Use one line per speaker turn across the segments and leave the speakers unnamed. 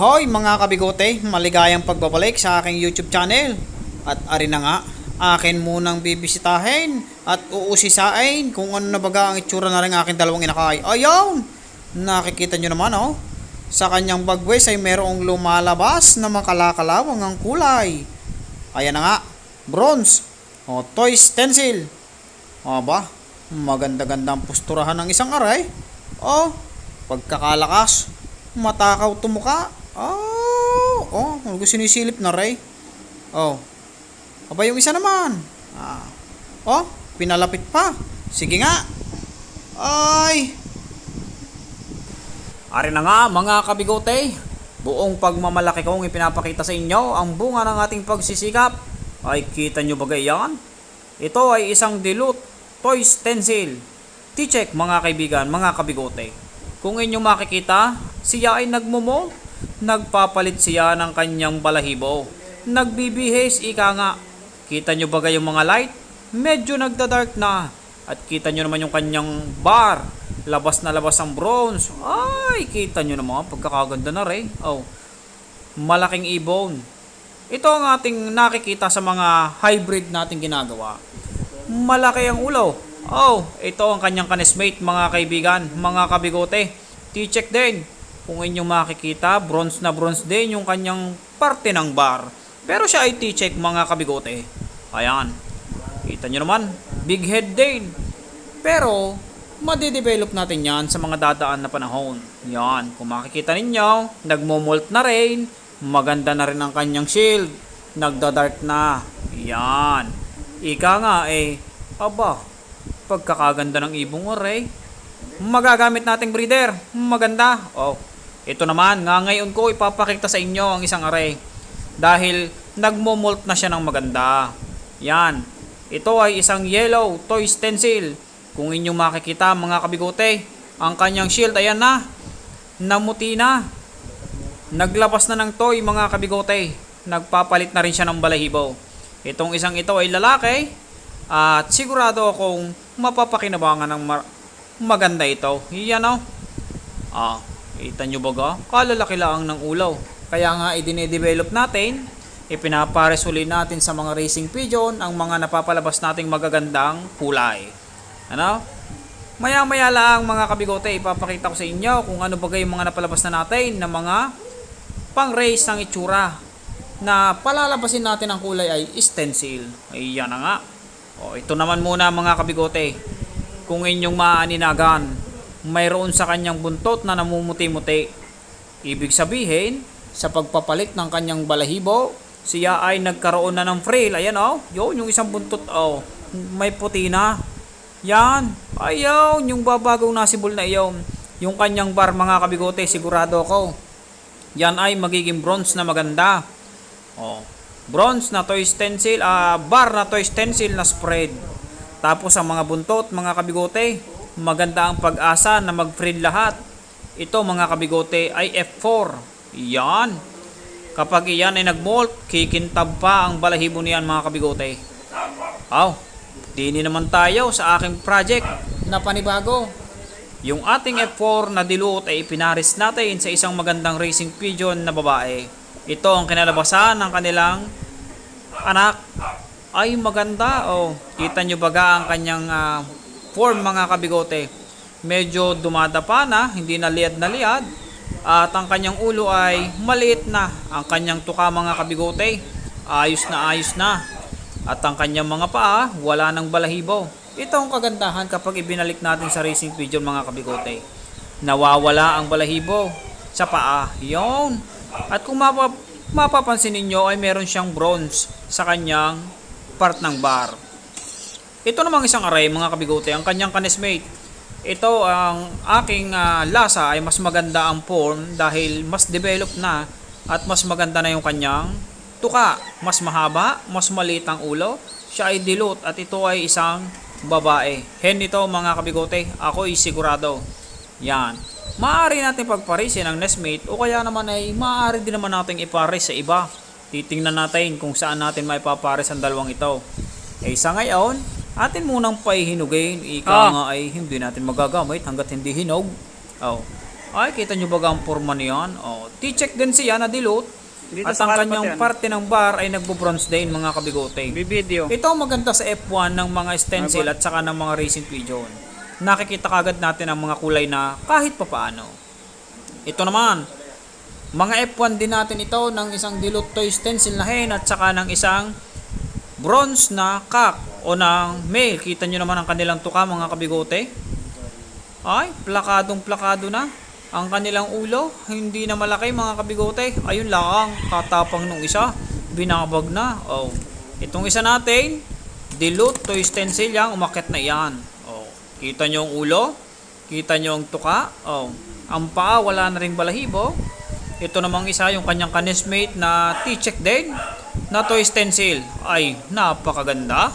hoy mga kabigote, maligayang pagbabalik sa aking YouTube channel. At ari na nga, akin munang bibisitahin at uusisain kung ano na baga ang itsura na rin aking dalawang inakay. Ayun! Nakikita nyo naman oh. Sa kanyang bagwes ay merong lumalabas na makalakalawang ang kulay. Ayan na nga, bronze o toy stencil. Aba, maganda-ganda ang pusturahan ng isang aray. Oh, pagkakalakas, matakaw tumuka. Oh, oh, ano sinisilip na ray. Oh, aba yung isa naman. Ah, oh, pinalapit pa. Sige nga. Ay, Ari na nga mga kabigote, buong pagmamalaki kong ipinapakita sa inyo ang bunga ng ating pagsisikap. Ay kita nyo ba yan? Ito ay isang dilute toy stencil. T-check mga kaibigan, mga kabigote. Kung inyong makikita, siya ay nagmumo. Nagpapalit siya ng kanyang balahibo. Nagbibihis ika nga. Kita nyo ba yung mga light? Medyo nagda-dark na. At kita nyo naman yung kanyang bar. Labas na labas ang bronze. Ay, kita nyo naman. Pagkakaganda na rin. Oh. Malaking ibon. Ito ang ating nakikita sa mga hybrid nating ginagawa. Malaki ang ulo. Oh, ito ang kanyang kanismate mga kaibigan, mga kabigote. T-check din. Kung inyong makikita, bronze na bronze din yung kanyang parte ng bar. Pero siya ay T-check mga kabigote. Ayan. Kita nyo naman, big head din. Pero, madidevelop natin yan sa mga dadaan na panahon. Yan, kung makikita ninyo, nagmomolt na rin, maganda na rin ang kanyang shield, nagda-dark na. Yan. Ika nga eh, aba, pagkakaganda ng ibong array. Magagamit nating breeder, maganda. Oh, ito naman, nga ngayon ko ipapakita sa inyo ang isang array. Dahil nagmomolt na siya ng maganda. Yan. Ito ay isang yellow toy stencil. Kung inyong makikita mga kabigote, ang kanyang shield ayan na. Namuti na. Naglabas na ng toy mga kabigote. Nagpapalit na rin siya ng balahibo. Itong isang ito ay lalaki at sigurado akong mapapakinabangan ng maganda ito. Iyan o. Ah, kita nyo ba ga? Kalalaki lang ng ulaw. Kaya nga idine-develop natin, ipinapares uli natin sa mga racing pigeon ang mga napapalabas nating magagandang kulay. Ano? Maya-maya lang mga kabigote, ipapakita ko sa inyo kung ano bagay yung mga napalabas na natin na mga pang-race ng itsura na palalabasin natin ang kulay ay stencil. Ayan na nga. O, ito naman muna mga kabigote. Kung inyong maaninagan, mayroon sa kanyang buntot na namumuti-muti. Ibig sabihin, sa pagpapalit ng kanyang balahibo, siya ay nagkaroon na ng frill. Ayan oh, yun yung isang buntot oh. May puti na. Yan. Ayaw, yung babagong nasibol na iyon. Yung kanyang bar mga kabigote, sigurado ko. Yan ay magiging bronze na maganda. Oh. Bronze na toy stencil, ah, bar na toy stencil na spread. Tapos ang mga buntot, mga kabigote, maganda ang pag-asa na mag-frill lahat. Ito mga kabigote ay F4. Yan. Kapag iyan ay nag-molt, kikintab pa ang balahibo niyan mga kabigote. Aw, dini naman tayo sa aking project na panibago. Yung ating F4 na dilute ay ipinaris natin sa isang magandang racing pigeon na babae. Ito ang kinalabasan ng kanilang anak. Ay maganda. Oh, kita nyo baga ang kanyang ah, form mga kabigote. Medyo dumadapa na, hindi na liad na liad. At ang kanyang ulo ay maliit na. Ang kanyang tuka mga kabigote, ayos na ayos na. At ang kanyang mga paa, wala nang balahibo. Ito ang kagandahan kapag ibinalik natin sa racing pigeon mga kabigote. Nawawala ang balahibo sa paa. Yon. At kung mapa, mapapansin ninyo ay meron siyang bronze sa kanyang part ng bar. Ito namang isang array mga kabigote, ang kanyang kanismate. Ito ang aking ah, lasa ay mas maganda ang form dahil mas developed na at mas maganda na yung kanyang tuka. Mas mahaba, mas maliit ang ulo. Siya ay dilute at ito ay isang babae. Hen ito mga kabigote, ako ay sigurado. Yan. Maaari natin pagparisin ang nestmate o kaya naman ay maaari din naman natin iparis sa iba. Titingnan natin kung saan natin maipapares ang dalawang ito. Eh sa ngayon, atin munang paihinugin. Ika
Ah.
nga ay hindi natin magagamit hanggat hindi hinog. Oh. Ay, kita nyo ba ang forma niyan? Oh, T-check din siya na dilute.
Dito
At ang kanyang
yan.
parte ng bar ay nagbo-bronze din mga kabigote.
Bibideo.
Ito maganda sa F1 ng mga stencil at saka ng mga racing pigeon. Nakikita kagad natin ang mga kulay na kahit papaano. Ito naman, mga F1 din natin ito ng isang dilute toy stencil na hen at saka ng isang bronze na cock o ng male. Kita nyo naman ang kanilang tuka mga kabigote. Ay, plakadong plakado na. Ang kanilang ulo, hindi na malaki mga kabigote. Ayun lang, katapang nung isa. Binabag na. Oh. Itong isa natin, dilute toy stencil yan, umakit na yan. Oh. Kita nyo ang ulo? Kita nyo ang tuka? Oh. Ang paa, wala na rin balahibo. Ito namang isa, yung kanyang kanismate na T-check din na toy stencil. Ay, napakaganda.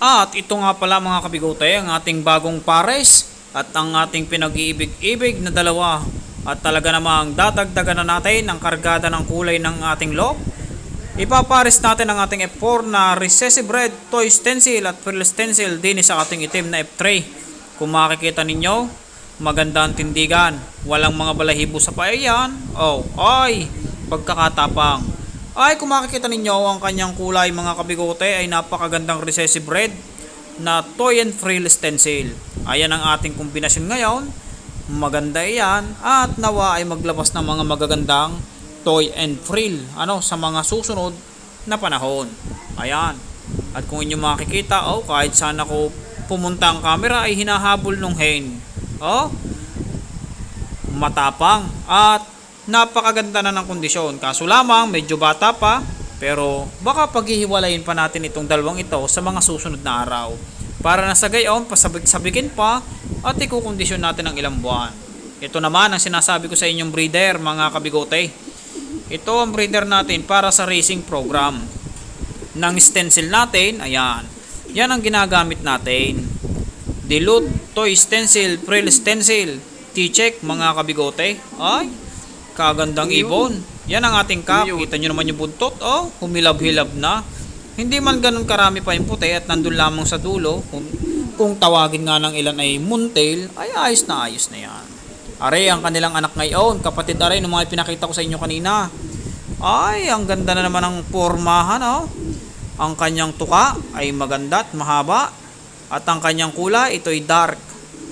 At ito nga pala mga kabigote, ang ating bagong pares at ang ating pinag-iibig-ibig na dalawa. At talaga namang dadagdagan na natin ang kargada ng kulay ng ating lock. Ipapares natin ang ating F4 na recessive red toy stencil at frill stencil din sa ating itim na F3. Kung makikita ninyo, maganda ang tindigan. Walang mga balahibo sa paeyan. Oh, ay, pagkakatapang. Ay, kung makikita ninyo ang kanyang kulay mga kabigote ay napakagandang recessive red na toy and frill stencil. Ayan ang ating kombinasyon ngayon. Maganda iyan at nawa ay maglabas ng mga magagandang toy and frill ano sa mga susunod na panahon. Ayan. At kung inyo makikita, oh, kahit saan ako pumunta ang camera ay hinahabol nung hen. Oh, matapang at napakaganda na ng kondisyon. Kaso lamang medyo bata pa pero baka paghihiwalayin pa natin itong dalawang ito sa mga susunod na araw. Para na sa gayon, pasabik-sabikin pa at ikukondisyon natin ng ilang buwan. Ito naman ang sinasabi ko sa inyong breeder mga kabigote. Ito ang breeder natin para sa racing program. Ng stencil natin, ayan. Yan ang ginagamit natin. Dilute, toy stencil, frill stencil, T-check mga kabigote. Ay, kagandang ibon. Yan ang ating cap. Kita nyo naman yung buntot. Oh, humilab-hilab na. Hindi man ganun karami pa yung puti at nandun lamang sa dulo. Kung, kung tawagin nga ng ilan ay moontail, ay ayos na ayos na yan. Are, ang kanilang anak ngayon, kapatid are, nung mga pinakita ko sa inyo kanina. Ay, ang ganda na naman ng pormahan, oh. Ang kanyang tuka ay maganda at mahaba. At ang kanyang kulay, ito ay dark.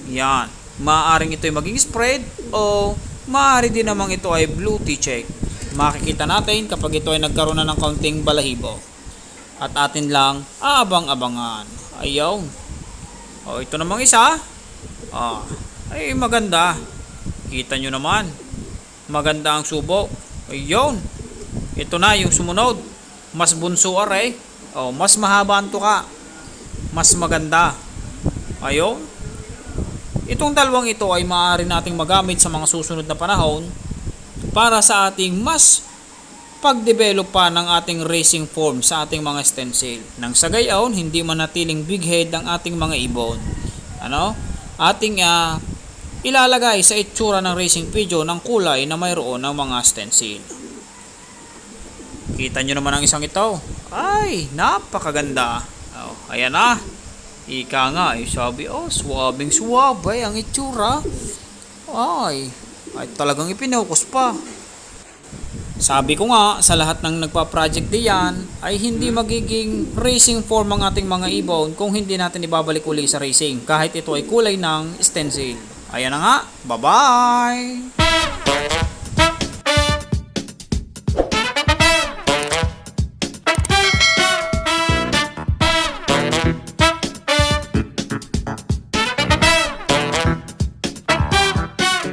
Yan. Maaring ito ay maging spread o maaari din namang ito ay blue T-check. Makikita natin kapag ito ay nagkaroon na ng kaunting balahibo. At atin lang aabang-abangan. Ayaw. O, ito namang isa. Ah, ay maganda. Kita nyo naman. Maganda ang subo. Ayun. Ito na yung sumunod. Mas bunso are. O, mas mahaba ang tuka. Mas maganda. Ayun. Itong dalawang ito ay maaari nating magamit sa mga susunod na panahon para sa ating mas pagdevelop pa ng ating racing form sa ating mga stencil. Nang sa gayon, hindi manatiling big head ang ating mga ibon. Ano? Ating ah, ilalagay sa itsura ng racing pigeon ng kulay na mayroon ng mga stencil. Kita nyo naman ang isang ito. Ay, napakaganda. Oh, ayan na. Ika nga, eh, sabi, oh, swabing swabe ang itsura. Ay, ay talagang ipinokus pa. Sabi ko nga, sa lahat ng nagpa-project diyan, ay hindi magiging racing form ang ating mga ibon kung hindi natin ibabalik uli sa racing, kahit ito ay kulay ng stencil. Ayan na nga, bye-bye!